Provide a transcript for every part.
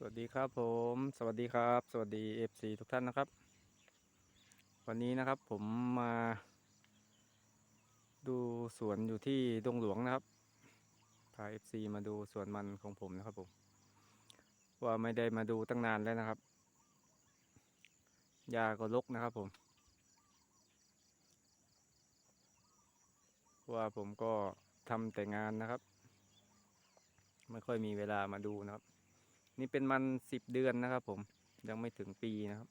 สวัสดีครับผม สวัสดีครับ สวัสดี FC ทุกท่านนะครับ วันนี้นะครับผมมา ดูสวนอยู่ที่ดงหลวงนะครับ พา FC มาดูสวนมันของผมนะครับผม ว่าไม่ได้มาดูตั้งนานแล้วนะครับหญ้าก็รกนะครับผม ว่าผมก็ทำแต่งานนะครับ ไม่ค่อยมีเวลามาดูนะครับ นี่เป็นมันสิบเดือนนะครับ ผมยังไม่ถึงปีนะครับ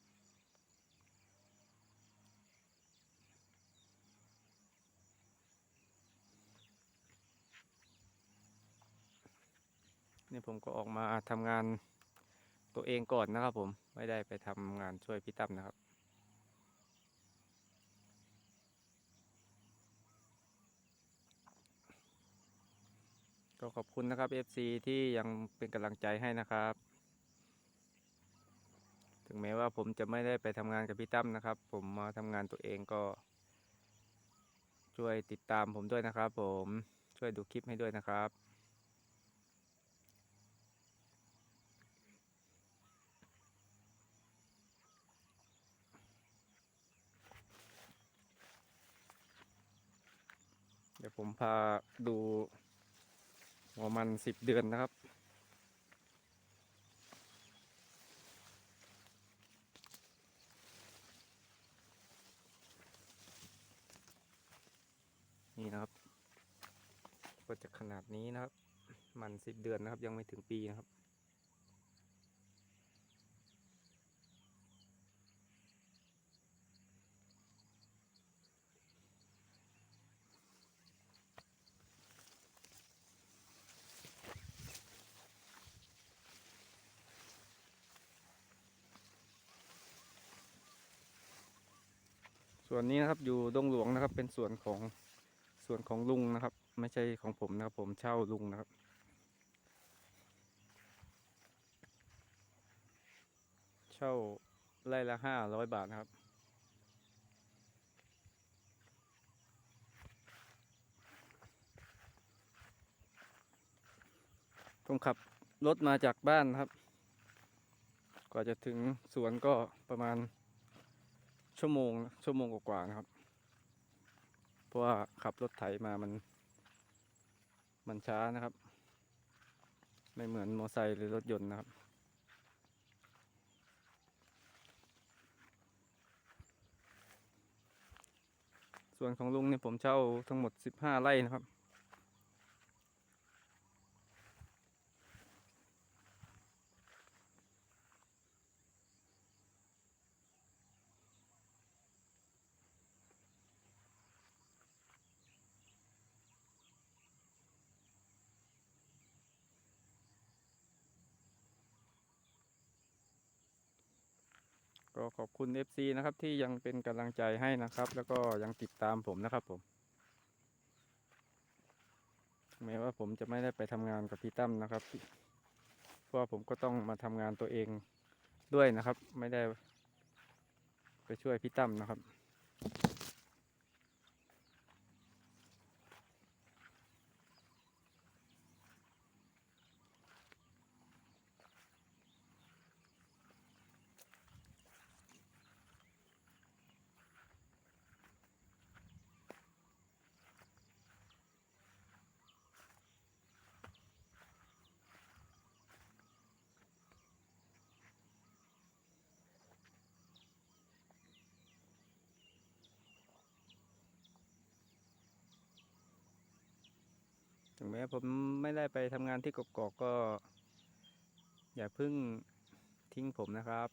นี่ผมก็ออกมาทำงานตัวเองก่อนนะครับ ผมไม่ได้ไปทำงานช่วยพี่ตั้มนะครับก็ขอบคุณนะครับ FC ที่ยังเป็นกำลังใจให้นะครับ ถึงแม้ว่าผมจะไม่ได้ไปทำงานกับพี่ตั้มนะครับ ผมมาทำงานตัวเองก็ ช่วยติดตามผมด้วยนะครับ ผมช่วยดูคลิปให้ด้วยนะครับ เดี๋ยวผมพาดูหัวมันสิบเดือนนะครับ นี่นะครับ ก็จะขนาดนี้นะครับ มันสิบเดือนนะครับ ยังไม่ถึงปีนะครับ ส่วนนี้นะครับอยู่ดงหลวงนะครับเป็นส่วนของ ส่วนของลุงนะครับ ไม่ใช่ของผมนะครับ ผมเช่าลุงนะครับ เช่าไร่ละห้าร้อยบาทนะครับ ผมขับรถมาจากบ้านครับ กว่าจะถึงสวนก็ประมาณชั่วโมงชั่วโมงกว่าๆนะครับ ราะว่าขับรถไถมามัน มันช้านะครับ ไม่เหมือนมอไซค์หรือรถยนต์นะครับส่วนของลุงเนี่ยผมเช่าทั้งหมด 15 ไร่นะครับ ก็ขอบคุณ FC นะครับที่ยังเป็นกำลังใจให้นะครับ แล้วก็ยังติดตามผมนะครับผมแม้ว่าผมจะไม่ได้ไปทำงานกับพี่ตั้มนะครับเพราะผมก็ต้องมาทำงานตัวเองด้วยนะครับ ไม่ได้ไปช่วยพี่ตั้มนะครับ ถึงแม้ผมไม่ได้ไปทำงานที่กกอกก็ อย่าพึ่งทิ้งผมนะครับ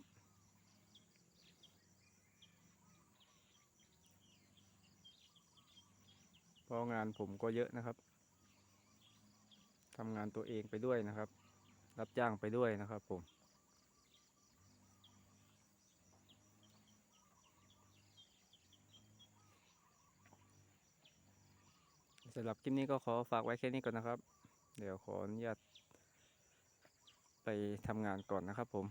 เพราะงานผมก็เยอะนะครับทำงานตัวเองไปด้วยนะครับ รับจ้างไปด้วยนะครับผม สำหรับคลิปนี้ก็ขอฝากไว้แค่นี้ก่อนนะครับ เดี๋ยวขออนุญาตไปทำงานก่อนนะครับผม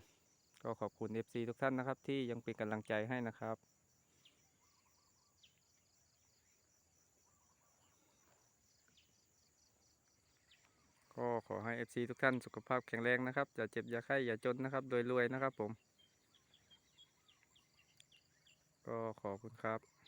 ก็ขอบคุณ FC ทุกท่านนะครับ ที่ยังเป็นกำลังใจให้นะครับก็ขอให้ FC ทุกท่านสุขภาพแข็งแรงนะครับ อย่าเจ็บอย่าไข้อย่าจนนะครับ โดยรวยนะครับผม ก็ขอบคุณครับ